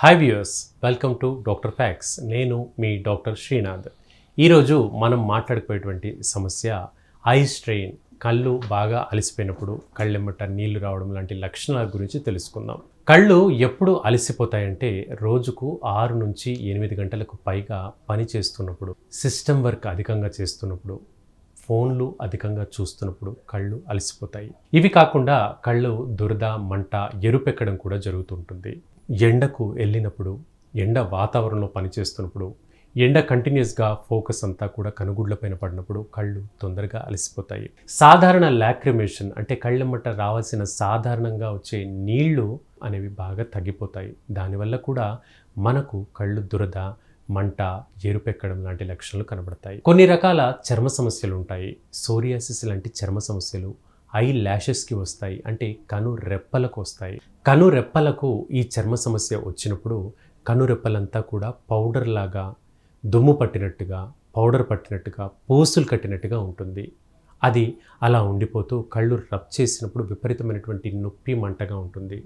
Hi viewers welcome to doctor facts నేను మీ doctor Srinath ఈరోజు మనం మాట్లాడుకునేటువంటి సమస్య ఐ స్ట్రెయిన్ కళ్ళు బాగా అలసిపోయినప్పుడు కళ్ళెమ్మట నీళ్ళు రావడం లాంటి లక్షణాల గురించి తెలుసుకుందాం. కళ్ళు ఎప్పుడు అలసిపోతాయంటే రోజుకు ఆరు నుంచి ఎనిమిది గంటలకు పైగా పని చేస్తున్నప్పుడు సిస్టమ్ వర్క్ అధికంగా చేస్తున్నప్పుడు ఫోన్లు అధికంగా చూస్తున్నప్పుడు కళ్ళు అలసిపోతాయి. ఇవి కాకుండా కళ్ళు దురద మంట ఎరుపెక్కడం కూడా జరుగుతుంటుంది. ఎండకు వెళ్ళినప్పుడు ఎండ వాతావరణంలో పనిచేస్తున్నప్పుడు ఎండ కంటిన్యూస్గా ఫోకస్ అంతా కూడా కనుగుడ్లపైన పడినప్పుడు కళ్ళు తొందరగా అలసిపోతాయి. సాధారణ లాక్రిమేషన్ అంటే కళ్ళెమ్మట రావాల్సిన సాధారణంగా వచ్చే నీళ్ళు అనేవి బాగా తగ్గిపోతాయి. దానివల్ల కూడా మనకు కళ్ళు దురద మంట ఎరుపెక్కడం లాంటి లక్షణాలు కనబడతాయి. కొన్ని రకాల చర్మ సమస్యలు ఉంటాయి. సోరియాసిస్ లాంటి చర్మ సమస్యలు ఐ ల్యాషెస్కి వస్తాయి. అంటే కను రెప్పలకు వస్తాయి. కను రెప్పలకు ఈ చర్మ సమస్య వచ్చినప్పుడు కను రెప్పలంతా కూడా పౌడర్ లాగా దుమ్ము పట్టినట్టుగా పౌడర్ పట్టినట్టుగా పూసులు కట్టినట్టుగా ఉంటుంది. అది అలా ఉండిపోతూ కళ్ళు రబ్ చేసినప్పుడు విపరీతమైనటువంటి నొప్పి మంటగా ఉంటుంది.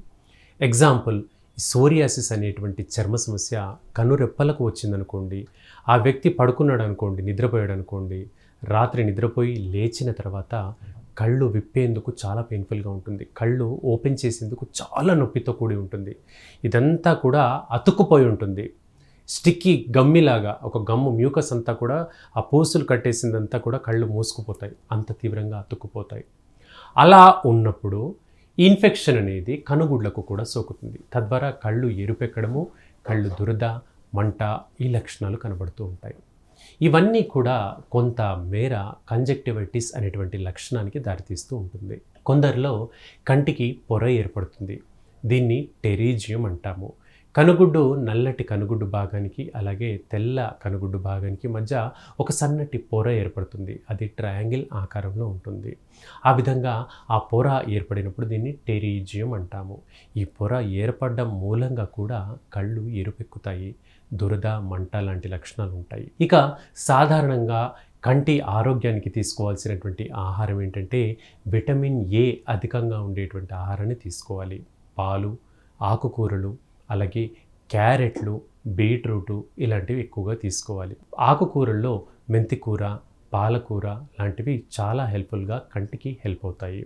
ఎగ్జాంపుల్ సోరియాసిస్ అనేటువంటి చర్మ సమస్య కనురెప్పలకు వచ్చిందనుకోండి ఆ వ్యక్తి పడుకున్నాడు అనుకోండి నిద్రపోయాడు అనుకోండి రాత్రి నిద్రపోయి లేచిన తర్వాత కళ్ళు విప్పేందుకు చాలా పెయిన్ఫుల్గా ఉంటుంది. కళ్ళు ఓపెన్ చేసేందుకు చాలా నొప్పితో కూడి ఉంటుంది. ఇదంతా కూడా అతుక్కుపోయి ఉంటుంది. స్టిక్కీ గమ్మిలాగా ఒక గమ్ము మ్యూకస్ అంతా కూడా ఆ పూసులు కట్టేసిందంతా కూడా కళ్ళు మూసుకుపోతాయి. అంత తీవ్రంగా అతుక్కుపోతాయి. అలా ఉన్నప్పుడు ఇన్ఫెక్షన్ అనేది కనుగుడ్లకు కూడా సోకుతుంది. తద్వారా కళ్ళు ఎరుపెక్కడము కళ్ళు దురద మంట ఈ లక్షణాలు కనబడుతూ ఉంటాయి. ఇవన్నీ కూడా కొంత మేర కంజక్టివైటిస్ అనేటువంటి లక్షణానికి దారితీస్తూ ఉంటుంది. కొందరిలో కంటికి పొర ఏర్పడుతుంది. దీన్ని టెరీజియం అంటాము. కనుగుడ్డు నల్లటి కనుగుడ్డు భాగానికి అలాగే తెల్ల కనుగుడ్డు భాగానికి మధ్య ఒక సన్నటి పొర ఏర్పడుతుంది. అది ట్రయాంగిల్ ఆకారంలో ఉంటుంది. ఆ విధంగా ఆ పొర ఏర్పడినప్పుడు దీన్ని టెరీజియం అంటాము. ఈ పొర ఏర్పడడం మూలంగా కూడా కళ్ళు ఎరుపెక్కుతాయి. దురద మంట లాంటి లక్షణాలు ఉంటాయి. ఇక సాధారణంగా కంటి ఆరోగ్యానికి తీసుకోవాల్సినటువంటి ఆహారం ఏంటంటే విటమిన్ ఏ అధికంగా ఉండేటువంటి ఆహారాన్ని తీసుకోవాలి. పాలు ఆకుకూరలు అలాగే క్యారెట్లు బీట్రూటు ఇలాంటివి ఎక్కువగా తీసుకోవాలి. ఆకుకూరల్లో మెంతికూర పాలకూర లాంటివి చాలా హెల్ప్ఫుల్గా కంటికి హెల్ప్ అవుతాయి.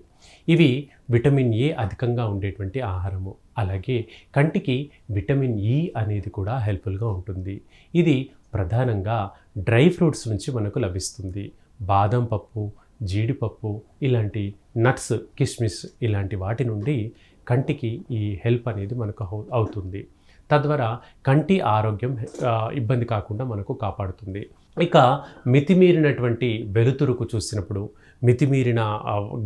ఇవి విటమిన్ ఏ అధికంగా ఉండేటువంటి ఆహారము. అలాగే కంటికి విటమిన్ ఈ అనేది కూడా హెల్ప్ఫుల్గా ఉంటుంది. ఇది ప్రధానంగా డ్రై ఫ్రూట్స్ నుంచి మనకు లభిస్తుంది. బాదం పప్పు జీడిపప్పు ఇలాంటి నట్స్ కిస్మిస్ ఇలాంటి వాటి నుండి కంటికి ఈ హెల్ప్ అనేది మనకు అవుతుంది. తద్వారా కంటి ఆరోగ్యం ఇబ్బంది కాకుండా మనకు కాపాడుతుంది. ఇక మితిమీరినటువంటి వెలుతురుకు చూసినప్పుడు మితిమీరిన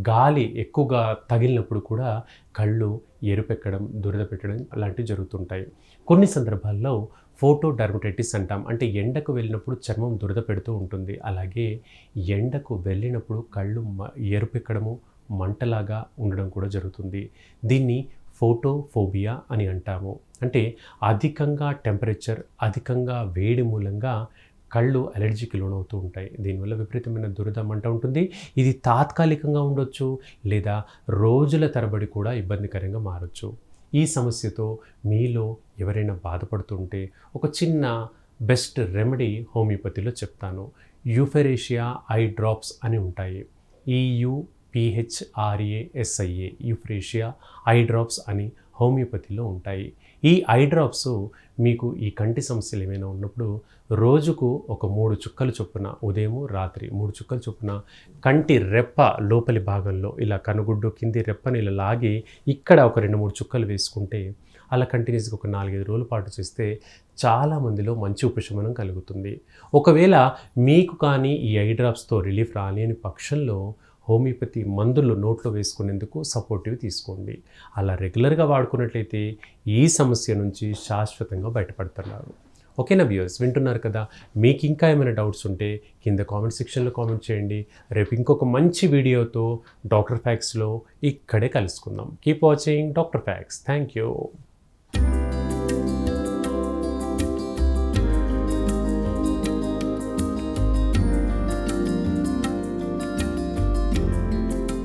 గాలి ఎక్కువగా తగిలినప్పుడు కూడా కళ్ళు ఎరుపెక్కడం దురద పెట్టడం అలాంటివి జరుగుతుంటాయి. కొన్ని సందర్భాల్లో ఫోటో డర్మటైటిస్ అంటాం. అంటే ఎండకు వెళ్ళినప్పుడు చర్మం దురద పెడుతూ ఉంటుంది. అలాగే ఎండకు వెళ్ళినప్పుడు కళ్ళు ఎరుపెక్కడము మంటలాగా ఉండడం కూడా జరుగుతుంది. దీన్ని ఫోటోఫోబియా అని అంటాము. అంటే అధికంగా టెంపరేచర్ అధికంగా వేడి మూలంగా కళ్ళు అలర్జీకి లోనవుతూ ఉంటాయి. దీనివల్ల విపరీతమైన దురద మంట ఉంటుంది. ఇది తాత్కాలికంగా ఉండొచ్చు లేదా రోజుల తరబడి కూడా ఇబ్బందికరంగా మారచ్చు. ఈ సమస్యతో మీలో ఎవరైనా బాధపడుతుంటే ఒక చిన్న బెస్ట్ రెమెడీ హోమియోపతిలో చెప్తాను. యూఫెరేషియా ఐ డ్రాప్స్ అని ఉంటాయి. ఈయు పిహెచ్ఆర్ఏఎస్ఐఏ యూఫ్రేషియా ఐ డ్రాప్స్ అని హోమియోపతిలో ఉంటాయి. ఈ ఐ డ్రాప్స్ మీకు ఈ కంటి సమస్యలు ఏమైనా ఉన్నప్పుడు రోజుకు ఒక మూడు చుక్కలు చొప్పున ఉదయం రాత్రి మూడు చుక్కలు చొప్పున కంటి రెప్ప లోపలి భాగంలో ఇలా కనుగుడ్డు కింది రెప్పని ఇలా లాగి ఇక్కడ ఒక రెండు మూడు చుక్కలు వేసుకుంటే అలా కంటిన్యూస్గా ఒక నాలుగైదు రోజుల పాటు చేస్తే చాలా మందిలో మంచి ఉపశమనం కలుగుతుంది. ఒకవేళ మీకు కానీ ఈ ఐ డ్రాప్స్తో రిలీఫ్ రాలేని పక్షంలో హోమియోపతి మందులు నోట్లో వేసుకునేందుకు సపోర్టివ్ తీసుకోండి. అలా రెగ్యులర్గా వాడుకున్నట్లయితే ఈ సమస్య నుంచి శాశ్వతంగా బయటపడుతున్నారు. ఓకేనా వ్యూయర్స్ వింటున్నారు కదా? మీకు ఇంకా ఏమైనా డౌట్స్ ఉంటే కింద కామెంట్ సెక్షన్లో కామెంట్ చేయండి. రేపు ఇంకొక మంచి వీడియోతో డాక్టర్ ఫ్యాక్స్లో ఇక్కడే కలుసుకుందాం. Keep watching doctor facts. Thank you